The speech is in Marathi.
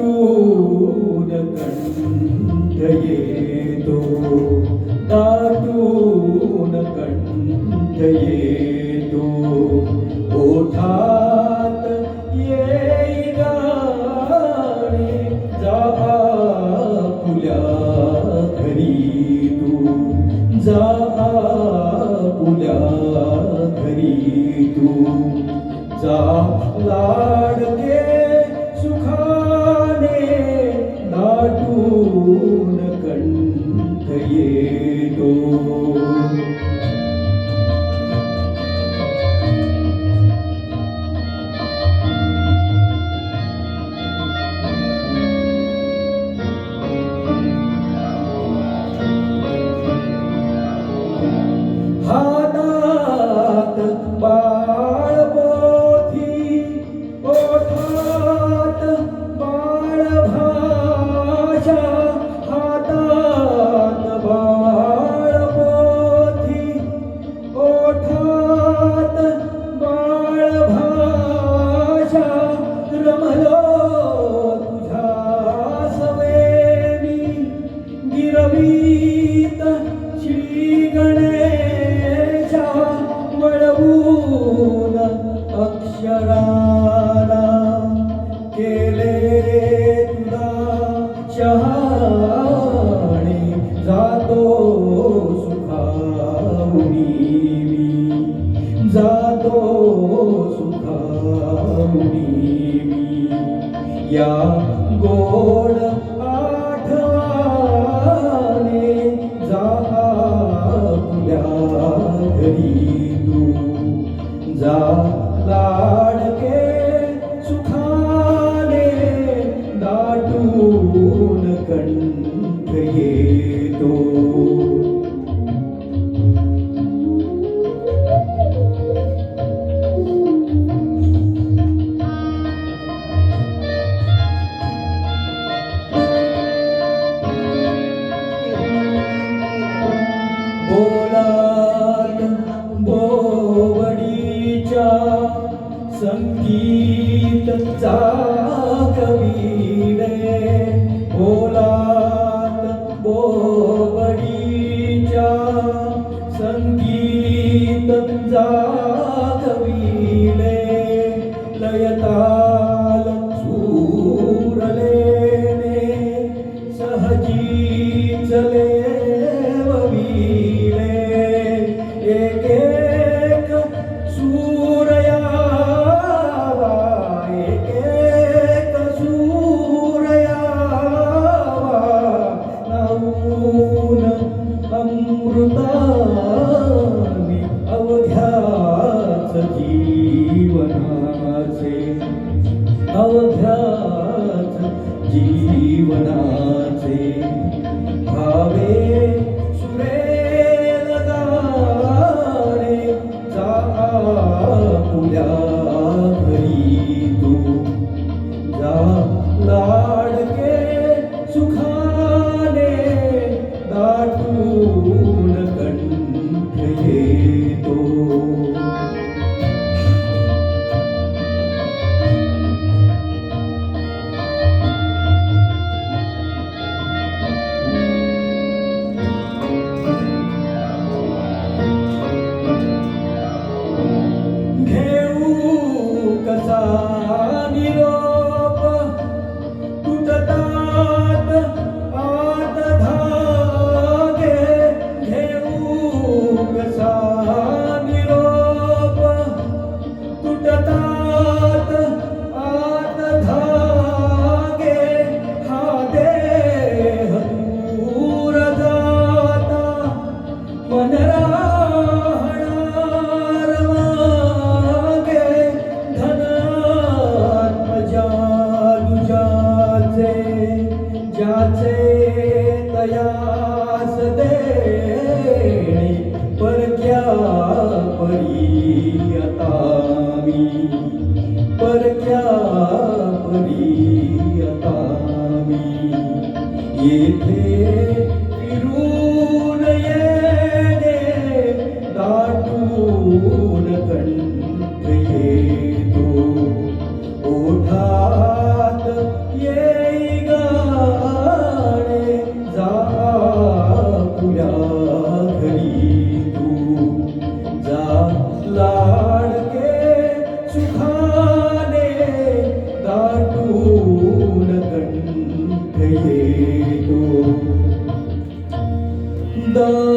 दाटून कंठ येतो दाटून कंठ येतो ओठात येई गाणे जा पुल्या घरी तू जा पुल्या घरी तू जा ला केले तुला शहाणे जातो सुखावणी मी. जातो सुखावणी मी. या गोड आठवाने जा तुझ्या घरी तू. जा ये थे येतो दारी